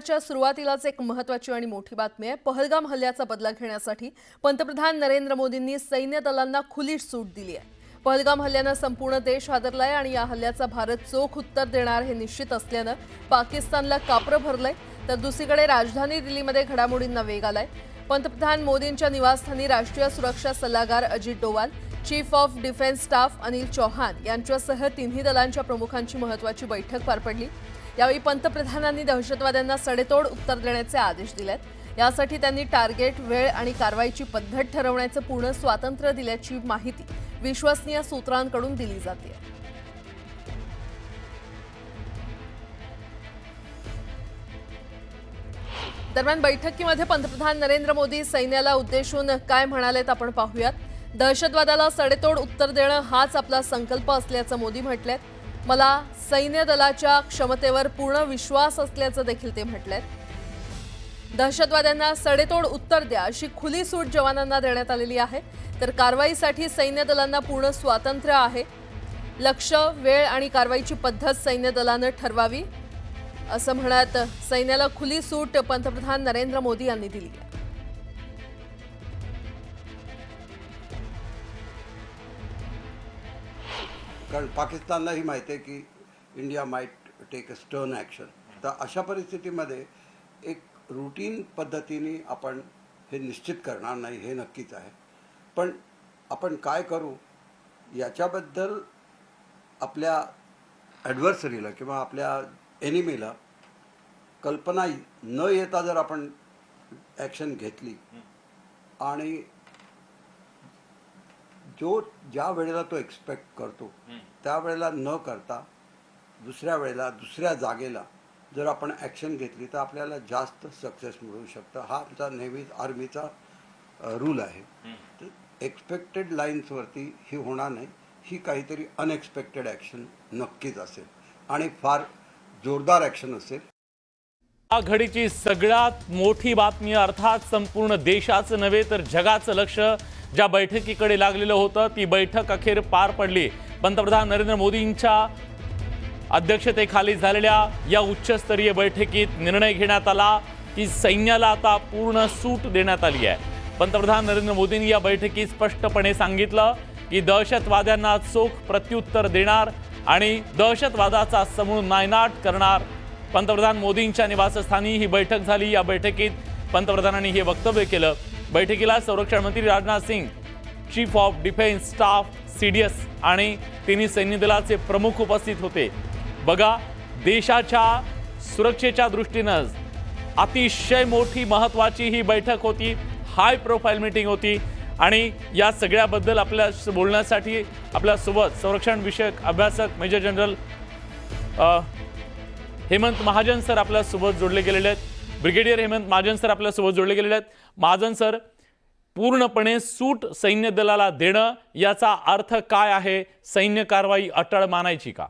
सत्राच्या सुरुवातीलाच एक महत्वाची आणि मोठी बातमी आहे. पहलगाम हल्ल्याचा बदला घेण्यासाठी पंतप्रधान नरेंद्र मोदींनी सैन्य दलांना खुली सूट दिली आहे. पहलगाम हल्ल्यानं संपूर्ण देश हादरलाय आणि या हल्ल्याचा भारत चोख उत्तर देणार हे निश्चित असल्यानं पाकिस्तानला कापरं भरलंय. तर दुसरीकडे राजधानी दिल्लीमध्ये घडामोडींना वेग आलाय. पंतप्रधान मोदींच्या निवासस्थानी राष्ट्रीय सुरक्षा सल्लागार Ajit Doval chief of defence staff Anil Chauhan यांच्यासह तिन्ही दलांच्या प्रमुखांची महत्वाची बैठक पार पडली. यावेळी पंतप्रधानांनी दहशतवाद्यांना सडेतोड उत्तर देण्याचे आदेश दिलेत. यासाठी त्यांनी टार्गेट वेळ आणि कारवाईची पद्धत ठरवण्याचं पूर्ण स्वातंत्र्य दिल्याची माहिती विश्वसनीय सूत्रांकडून दिली जाते. दरम्यान बैठकीमध्ये पंतप्रधान नरेंद्र मोदी सैन्याला उद्देशून काय म्हणालेत आपण पाहूयात. दहशतवादाला सडेतोड उत्तर देणं हाच आपला संकल्प असल्याचं मोदी म्हटलेत. मला सैन्य दलाच्या क्षमतेवर पूर्ण विश्वास असल्याचं देखील ते म्हटलेत. दहशतवाद्यांना सडेतोड उत्तर द्या अशी खुली सूट जवानांना देण्यात आलेली आहे. तर कारवाईसाठी सैन्य दलांना पूर्ण स्वातंत्र्य आहे. लक्ष वेळ आणि कारवाईची पद्धत सैन्य दलानं ठरवावी असं म्हणत सैन्याला खुली सूट पंतप्रधान नरेंद्र मोदी यांनी दिली आहे. कारण पाकिस्तानलाही माहिती आहे की India might take a stern action तर अशा परिस्थितीमध्ये एक रुटीन पद्धतीने आपण हे निश्चित करणार नाही हे नक्कीच आहे. पण आपण काय करू? याच्याबद्दल आपल्या ॲडव्हर्सरीला किंवा आपल्या एनिमीला कल्पना न येता जर आपण ॲक्शन घेतली आणि जो ज्या वेळेला तो एक्सपेक्ट करतो त्यावेळेला न करता दुसऱ्या वेळेला दुसऱ्या जागेला जर आपण ॲक्शन घेतली तर आपल्याला जास्त सक्सेस मिळू शकतं. हा आमचा नेहमीच आर्मीचा रूल आहे. तर एक्सपेक्टेड लाईन्सवरती ही होणार नाही. ही काहीतरी अनएक्सपेक्टेड ॲक्शन नक्कीच असेल. आणि फार जोरदार ॲक्शन असेल. या घडीची सगळ्यात मोठी बातमी अर्थात संपूर्ण देशाचं नव्हे तर जगाचं लक्ष ज्या बैठकीकडे लागलेलं होतं ती बैठक अखेर पार पडली. पंतप्रधान नरेंद्र मोदींच्या अध्यक्षतेखाली झालेल्या या उच्चस्तरीय बैठकीत निर्णय घेण्यात आला. की सैन्याला आता पूर्ण सूट देण्यात आली आहे. पंतप्रधान नरेंद्र मोदींनी या बैठकीत स्पष्टपणे सांगितलं की दहशतवाद्यांना चोख प्रत्युत्तर देणार आणि दहशतवादाचा समूळ नायनाट करणार. पंतप्रधान मोदींच्या निवासस्थानी ही बैठक झाली. या बैठकीत पंतप्रधानांनी हे वक्तव्य केलं. बैठकीला संरक्षण मंत्री Rajnath Singh chief of defence staff C D S आणि तिन्ही सैन्य दलाचे प्रमुख उपस्थित होते. बघा देशाच्या सुरक्षेच्या दृष्टीनं अतिशय मोठी महत्त्वाची ही बैठक होती हाय प्रोफाईल मीटिंग होती आणि या सगळ्याबद्दल आपल्या बोलण्यासाठी आपल्यासोबत संरक्षण विषयक अभ्यासक major general Hemant Mahajan sir आपल्यासोबत जोडले गेलेले आहेत. ब्रिगेडियर हेमंत महाजन सर आपल्यासोबत जोडले गेलेले आहेत. महाजन सर पूर्णपणे सूट सैन्य दलाला देणं याचा अर्थ काय आहे? सैन्य कारवाई अटळ मानायची का?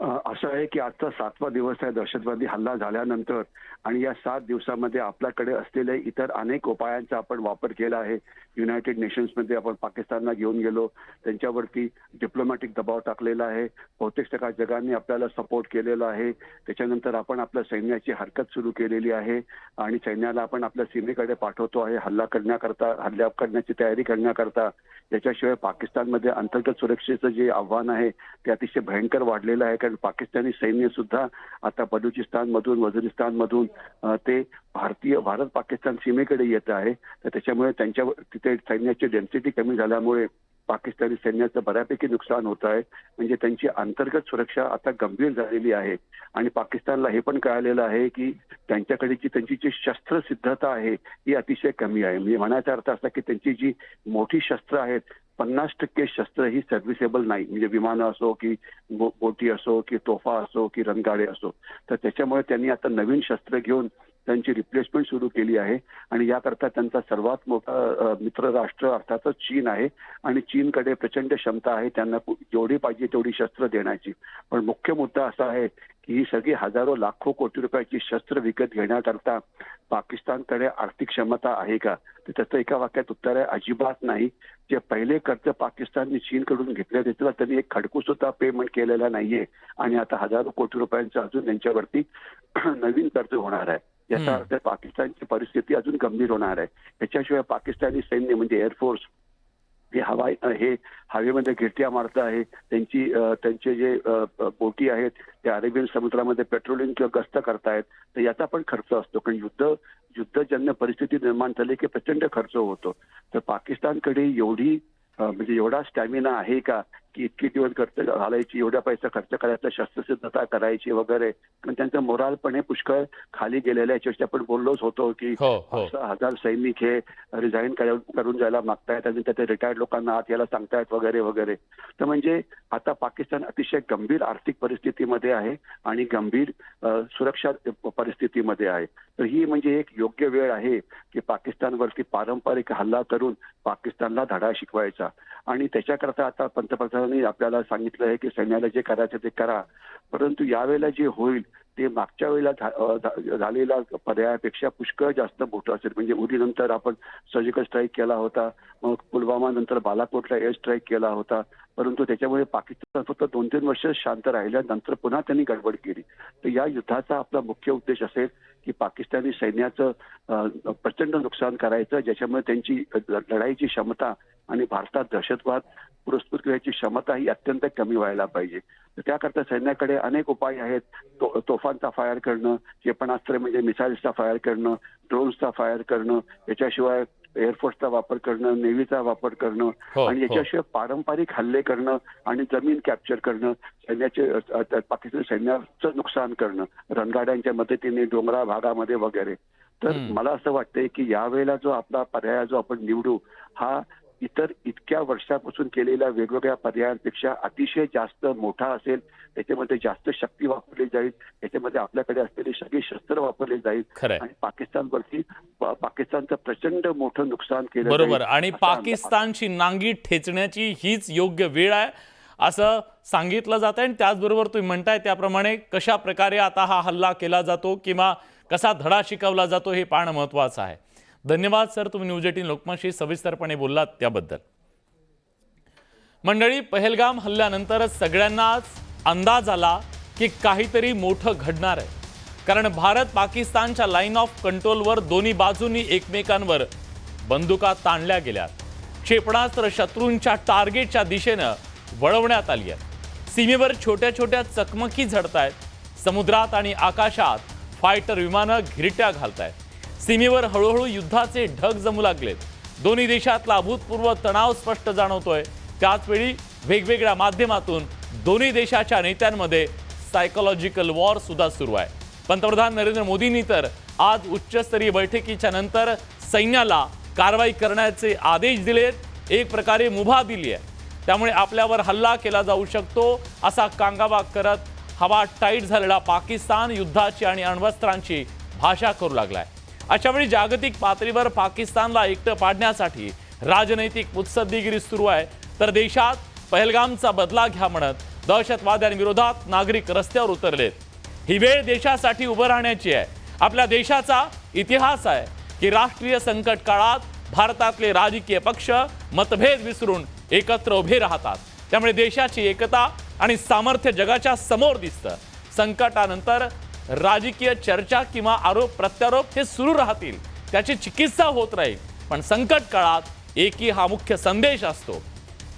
असं आहे की आजचा सातवा दिवस आहे. दहशतवादी हल्ला झाल्यानंतर आणि या सात दिवसामध्ये आपल्याकडे असलेले इतर अनेक उपायांचा आपण वापर केला आहे. युनायटेड नेशन्समध्ये आपण पाकिस्तानला घेऊन गेलो. त्यांच्यावरती डिप्लोमॅटिक दबाव टाकलेला आहे. बहुतेक टक्का जगाने आपल्याला सपोर्ट केलेला आहे. त्याच्यानंतर आपण आपल्या सैन्याची हरकत सुरू केलेली आहे. आणि सैन्याला आपण आपल्या सीमेकडे पाठवतो आहे. हल्ला करण्याकरता हल्ला करण्याची तयारी करण्याकरता. याच्याशिवाय पाकिस्तानमध्ये अंतर्गत सुरक्षेचं जे आव्हान आहे ते अतिशय भयंकर वाढलेलं आहे. कारण पाकिस्तानी सैन्य सुद्धा आता बलुचिस्तानमधून वझिरिस्तानमधून ते भारतीय भारत पाकिस्तान सीमेकडे येत आहे. तर त्याच्यामुळे त्यांच्या तिथे सैन्याची डेन्सिटी कमी झाल्यामुळे पाकिस्तानी सैन्याचं बऱ्यापैकी नुकसान होत आहे. म्हणजे त्यांची अंतर्गत सुरक्षा आता गंभीर झालेली आहे. आणि पाकिस्तानला हे पण कळालेलं आहे की त्यांच्याकडेची त्यांची जी शस्त्र सिद्धता आहे ही अतिशय कमी आहे. म्हणजे म्हणायचा अर्थ असा की त्यांची जी मोठी शस्त्र आहेत पन्नास टक्के शस्त्र ही सर्व्हिसेबल नाही. म्हणजे विमानं असो की बोटी असो की तोफा असो की रणगाडे असो. तर त्याच्यामुळे त्यांनी आता नवीन शस्त्र घेऊन त्यांची रिप्लेसमेंट सुरू केली आहे. आणि याकरता त्यांचा सर्वात मोठा मित्र राष्ट्र अर्थातच चीन आहे. आणि चीनकडे प्रचंड क्षमता आहे. त्यांना जेवढी पाहिजे तेवढी शस्त्र देण्याची. पण मुख्य मुद्दा असा आहे की ही सगळी हजारो लाखो कोटी रुपयाची शस्त्र विकत घेण्याकरता पाकिस्तानकडे आर्थिक क्षमता आहे का? तर त्याचं एका वाक्यात उत्तर आहे अजिबात नाही. जे पहिले कर्ज पाकिस्तानने चीनकडून घेतले त्याला त्यांनी एक खडकू सुद्धा पेमेंट केलेला नाहीये. आणि आता हजारो कोटी रुपयांचं अजून त्यांच्यावरती नवीन कर्ज होणार आहे. याचा. अर्थ परिस्थिती परिस्थिती अजून गंभीर होणार आहे. याच्याशिवाय पाकिस्तानी सैन्य म्हणजे एअरफोर्स हे हवाई हे हवेमध्ये गिरट्या मारत आहे. त्यांची त्यांचे जे बोटी आहेत ते अरेबियन समुद्रामध्ये पेट्रोलिंग किंवा गस्त करतायत. तर याचा पण खर्च असतो. कारण युद्ध युद्धजन्य परिस्थिती निर्माण झाली की प्रचंड खर्च होतो. तर पाकिस्तानकडे एवढी म्हणजे एवढा स्टॅमिना आहे का? की इतके दिवस खर्च घालायची एवढा पैसा खर्च करायचा शस्त्रसिद्धता करायची वगैरे. कारण त्यांचं मोराल पण हे पुष्कळ खाली गेलेलं आहे. याच्याशी आपण बोललोच होतो की हो हो. हजार सैनिक हे रिझाईन करून जायला मागतायत आणि त्याचे रिटायर्ड लोकांना आत यायला सांगतायत वगैरे वगैरे. तर म्हणजे आता पाकिस्तान अतिशय गंभीर आर्थिक परिस्थितीमध्ये आहे आणि गंभीर सुरक्षा परिस्थितीमध्ये आहे. तर ही म्हणजे एक योग्य वेळ आहे की पाकिस्तानवरती पारंपरिक हल्ला करून पाकिस्तानला धडा शिकवायचा. आणि त्याच्याकरता आता पंतप्रधानांनी आपल्याला सांगितलं आहे की सैन्याला जे करायचं ते करा. परंतु यावेळेला जे होईल ते मागच्या वेळेला झालेल्या पर्यायापेक्षा पुष्कळ जास्त मोठं असेल. म्हणजे उरीनंतर आपण सर्जिकल स्ट्राईक केला होता मग पुलवामा नंतर बालाकोटला एअर स्ट्राईक केला होता. परंतु त्याच्यामुळे पाकिस्तान फक्त दोन तीन वर्ष शांत राहिल्यानंतर पुन्हा त्यांनी गडबड केली. तर या युद्धाचा आपला मुख्य उद्देश असेल की पाकिस्तानी सैन्याचं प्रचंड नुकसान करायचं ज्याच्यामुळे त्यांची लढाईची क्षमता आणि भारतात दहशतवाद पुरस्कृत करण्याची क्षमता ही अत्यंत कमी व्हायला पाहिजे. तर त्याकरता सैन्याकडे अनेक उपाय आहेत. तो, तोफांचा फायर करणं क्षेपणास्त्र म्हणजे मिसाईल्सचा फायर करणं ड्रोन्सचा फायर करणं याच्याशिवाय एअरफोर्सचा वापर करणं नेव्हीचा वापर करणं हो, आणि हो. याच्याशिवाय पारंपरिक हल्ले करणं आणि जमीन कॅप्चर करणं सैन्याचे पाकिस्तानी सैन्याचं नुकसान करणं रणगाड्यांच्या मदतीने डोंगरा भागामध्ये वगैरे तर. मला असं वाटतंय की यावेळेला जो आपला पर्याय जो आपण निवडू हा इतर इतक्या वर्षापासून केलेल्या वेगवेगळ्या पर्यायांपेक्षा अतिशय जास्त मोठा असेल त्याच्यामध्ये जास्त शक्ती वापरली जाईल त्याच्यामध्ये आपल्याकडे असलेली सगळी शस्त्र वापरली जाईल. आणि पाकिस्तानवरती पाकिस्तानचं प्रचंड मोठं नुकसान केलं बरोबर. आणि पाकिस्तानची नांगी ठेचण्याची हीच योग्य वेळ आहे असं सांगितलं जात आहे आणि त्याचबरोबर तुम्ही म्हणताय त्याप्रमाणे कशा प्रकारे आता हा हल्ला केला जातो किंवा कसा धडा शिकवला जातो हे पाहणं महत्वाचं आहे. धन्यवाद सर तुम्ही न्यूज एटीन लोकमतशी सविस्तरपणे बोललात त्याबद्दल. मंडळी पहलगाम हल्ल्यानंतर सगळ्यांनाच अंदाज आला की काहीतरी मोठं घडणार आहे. कारण भारत पाकिस्तानच्या लाईन ऑफ कंट्रोलवर दोन्ही बाजूंनी एकमेकांवर बंदुका ताणल्या गेल्या. क्षेपणास्त्र शत्रूंच्या टार्गेटच्या दिशेनं वळवण्यात आली आहेत. सीमेवर छोट्या छोट्या चकमकी झडत आहेत समुद्रात आणि आकाशात फायटर विमानं घिरट्या घालतायत. सीमेवर हळूहळू युद्धाचे ढग जमू लागलेत. दोन्ही देशातला अभूतपूर्व तणाव स्पष्ट जाणवतोय. त्याचवेळी वेगवेगळ्या माध्यमातून दोन्ही देशाच्या नेत्यांमध्ये सायकोलॉजिकल वॉर सुद्धा सुरू आहे. पंतप्रधान नरेंद्र मोदींनी तर आज उच्चस्तरीय बैठकीच्या नंतर सैन्याला कारवाई करण्याचे आदेश दिलेत. एक प्रकारे मुभा दिली आहे. त्यामुळे आपल्यावर हल्ला केला जाऊ शकतो असा कांगावा करत हवा टाईट झालेला पाकिस्तान युद्धाची आणि अण्वस्त्रांची भाषा करू लागलाय. अशावेळी जागतिक पातळीवर पाकिस्तानला एकटं पाडण्यासाठी राजनैतिक मुत्सद्दीगिरी सुरू आहे. तर देशात पहलगामचा बदला घ्या म्हणत दहशतवाद्यांविरोधात नागरिक रस्त्यावर उतरलेत. ही वेळ देशासाठी उभं राहण्याची आहे. आपल्या देशाचा इतिहास आहे की राष्ट्रीय संकट काळात भारतातले राजकीय पक्ष मतभेद विसरून एकत्र उभे राहतात. त्यामुळे देशाची एकता आणि सामर्थ्य जगाच्या समोर दिसतं. संकटानंतर राजकीय चर्चा किंवा आरोप प्रत्यारोप हे सुरू राहतील. त्याची चिकित्सा होत राहील. पण संकट काळात एकी हा मुख्य संदेश असतो.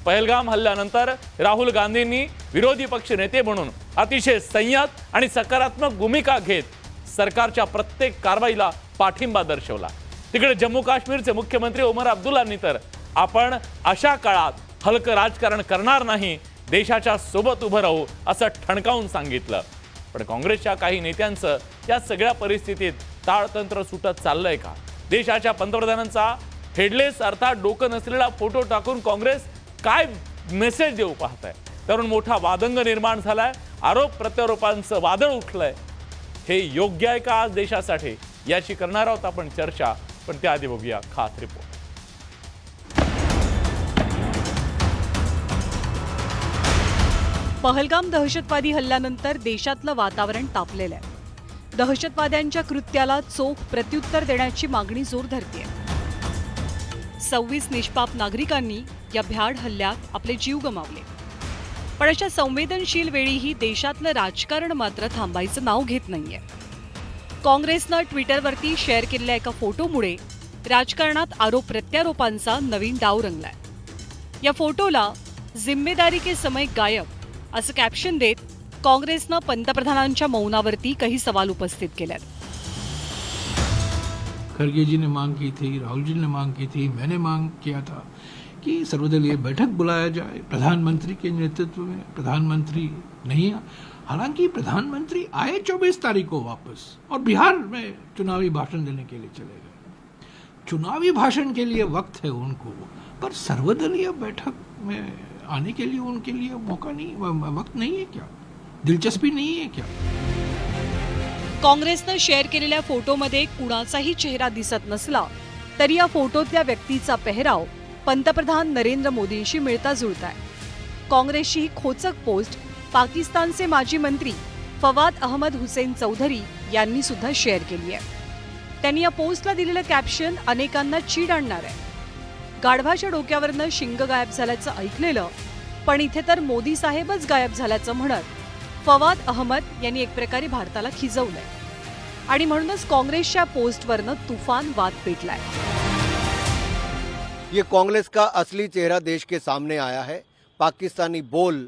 पहलगाम हल्ल्यानंतर राहुल गांधींनी विरोधी पक्ष नेते म्हणून अतिशय संयत आणि सकारात्मक भूमिका घेत सरकारच्या प्रत्येक कारवाईला पाठिंबा दर्शवला. तिकडे जम्मू काश्मीरचे मुख्यमंत्री ओमर अब्दुल्लांनी तर आपण अशा काळात हलकं राजकारण करणार नाही देशाच्या सोबत उभं राहू असं ठणकावून सांगितलं. पण काँग्रेसच्या काही नेत्यांचं या सगळ्या परिस्थितीत ताळतंत्र सुटत चाललंय का? देशाच्या पंतप्रधानांचा हेडलेस अर्थात डोकं नसलेला फोटो टाकून काँग्रेस काय मेसेज देऊ पाहत आहे त्यावरून मोठा वादंग निर्माण झालाय आरोप प्रत्यारोपांचं वादळ उठलंय. हे योग्य आहे का आज देशासाठी? याची करणार आहोत आपण चर्चा पण त्याआधी बघूया खास रिपोर्ट पहलगाम दहशतवादी हल्ल्यानंतर देशातलं वातावरण तापलेलं आहे. दहशतवाद्यांच्या कृत्याला चोख प्रत्युत्तर देण्याची मागणी जोर धरते सव्वीस निष्पाप नागरिकांनी या भ्याड हल्ल्यात आपले जीव गमावले. पण अशा संवेदनशील वेळीही देशातलं राजकारण मात्र थांबायचं नाव घेत नाहीये. काँग्रेसनं ट्विटरवरती शेअर केलेल्या एका फोटोमुळे राजकारणात आरोप प्रत्यारोपांचा नवीन डाव रंगलाय. या फोटोला जिम्मेदारी के समय गायब असं कॅप्शन देत काँग्रेसनं पंतप्रधानांच्या मौनावरती काही सवाल उपस्थित केलेत खड़गे जी ने मांग की थी राहुल जी ने मांग की थी, मैंने मांग किया था कि सर्वदलीय बैठक बुलाया जाए, प्रधानमंत्री के नेतृत्व में प्रधानमंत्री नहीं हालाँकि प्रधानमंत्री आए चौबीस तारीख को वापस और बिहार में चुनावी भाषण देने के लिए चले गए। चुनावी भाषण के लिए वक्त है उनको, पर सर्वदलीय बैठक में आने के लिए उनके लिए मौका नहीं वक्त नहीं है क्या? दिलचस्पी नहीं है क्या? काँग्रेसनं शेअर केलेल्या फोटोमध्ये कुणाचाही चेहरा दिसत नसला तरी या फोटोतल्या व्यक्तीचा पेहराव पंतप्रधान नरेंद्र मोदींशी मिळता जुळताय. काँग्रेसची ही खोचक पोस्ट पाकिस्तानचे माजी मंत्री फवाद अहमद हुसेन चौधरी यांनी सुद्धा शेअर केली आहे. त्यांनी या पोस्टला दिलेलं कॅप्शन अनेकांना चीड आणणार आहे. गाढवाच्या डोक्यावरनं शिंग गायब झाल्याचं ऐकलेलं पण इथे तर मोदी साहेबच गायब झाल्याचं म्हणत फवाद अहमद यांनी एक प्रकारे भारताला खिजवलंय. आणि म्हणूनच काँग्रेसच्या पोस्टवरनं तुफान वाद पेटलाय. ये कांग्रेस का असली चेहरा देश के सामने आया है? पाकिस्तानी बोल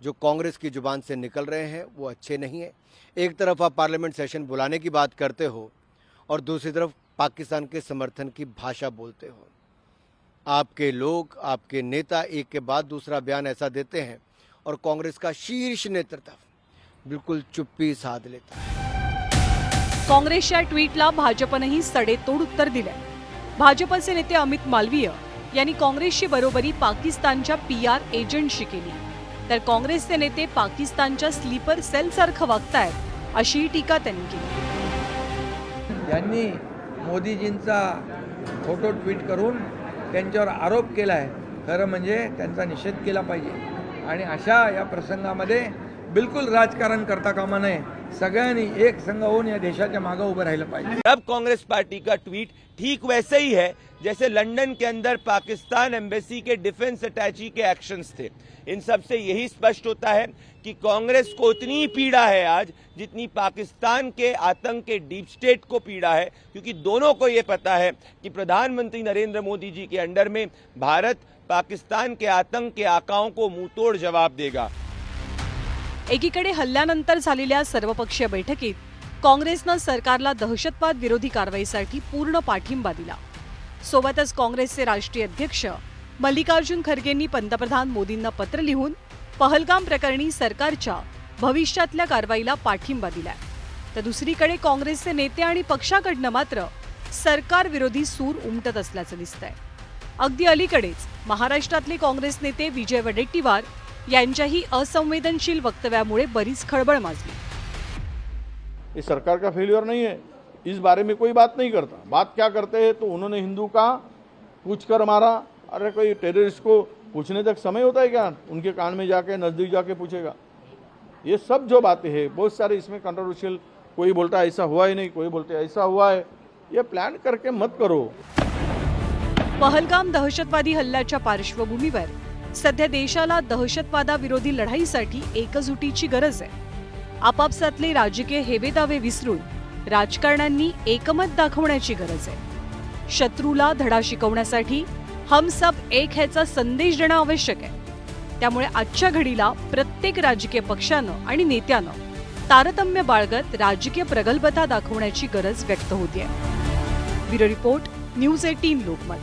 जो कांग्रेस की जुबान से निकल रहे हैं वो अच्छे नहीं है। एक तरफ आप पार्लियामेंट सेशन बुलाने की बात करते हो और दूसरी तरफ पाकिस्तान के समर्थन की भाषा बोलते हो। आपके लोग आपके नेता एक के बाद दूसरा बयान ऐसा देते हैं और कांग्रेस का शीर्ष नेतृत्व बिल्कुल चुप्पी साध लेता है। काँग्रेसच्या ट्विटला भाजपनंही सडेतोड उत्तर दिलंय. भाजपचे नेते अमित मालवीय यांनी काँग्रेसची बरोबरी पाकिस्तानच्या पी आर एजंटशी केली. तर काँग्रेसचे नेते पाकिस्तानच्या स्लीपर सेलसारखं वागतायत अशीही टीका त्यांनी केली. यांनी मोदीजींचा फोटो ट्विट करून त्यांच्यावर आरोप केला आहे खरं म्हणजे त्यांचा निषेध केला पाहिजे. आणि अशा या प्रसंगामध्ये बिलकुल राजकारण करता कामा नये. सगळ्यांनी एक संघ होऊन या देशाच्या मागं उभं राहिलं पाहिजे. अब कांग्रेस पार्टी का ट्वीट ठीक वैसे ही है जैसे लंदन के अंदर पाकिस्तान एम्बेसी के डिफेंस अटैची के एक्शंस थे। इन सबसे यही स्पष्ट होता है कि कांग्रेस को उतनी पीड़ा है आज, जितनी पाकिस्तान के आतंक के डीप स्टेट को पीड़ा है, क्योंकि दोनों को ये पता है कि प्रधानमंत्री नरेंद्र मोदी जी के अंडर में भारत पाकिस्तान के आतंक के आकाओं को मुंहतोड़ जवाब देगा। एकीकडे हल्ल्यानंतर झालेल्या सर्वपक्षीय बैठकीत काँग्रेसनं सरकारला दहशतवाद विरोधी कारवाईसाठी पूर्ण पाठिंबा दिला. सोबतच काँग्रेसचे राष्ट्रीय अध्यक्ष मल्लिकार्जुन खरगेंनी पंतप्रधान मोदींना पत्र लिहून पहलगाम प्रकरणी सरकारच्या भविष्यातल्या कारवाईला पाठिंबा दिलाय. तर दुसरीकडे काँग्रेसचे नेते आणि पक्षाकडनं मात्र सरकार विरोधी सूर उमटत असल्याचं दिसतंय. अगदी अलीकडेच महाराष्ट्रातले काँग्रेस नेते विजय वडेट्टीवार यांच्याही असंवेदनशील वक्तव्यामुळे बरीच खळबळ माजली. सरकार का फेल्युअर नाही आहे इस बारे में कोई बात नहीं करता। बात क्या करते हैं? तो उन्होंने हिंदू का पूछ कर मारा। अरे कोई टेररिस्ट को पूछने तक समय होता है क्या? उनके कान में जाके नज़दीक जाके पूछेगा। ये सब जो बातें हैं बहुत सारे इसमें कंट्रोवर्शियल कोई बोलता है ऐसा हुआ ही नहीं कोई बोलते ऐसा हुआ है। ये प्लान करके मत करो। पहलगाम दहशतवादी हल्ल्याच्या पार्श्वभूमीवर सध्या देशाला दहशतवादाविरोधी लढाईसाठी एकजुटीची गरज आहे. आपापसातले राजकीय हेवेदावे विसरून राजकारण्यांनी एकमत दाखवण्याची गरज आहे. शत्रूला धडा शिकवण्यासाठी हम सब एक ह्याचा संदेश देणं आवश्यक आहे. त्यामुळे आजच्या घडीला प्रत्येक राजकीय पक्षानं आणि नेत्यानं तारतम्य बाळगत राजकीय प्रगल्भता दाखवण्याची गरज व्यक्त होतीये. Bureau report news eighteen Lokmat.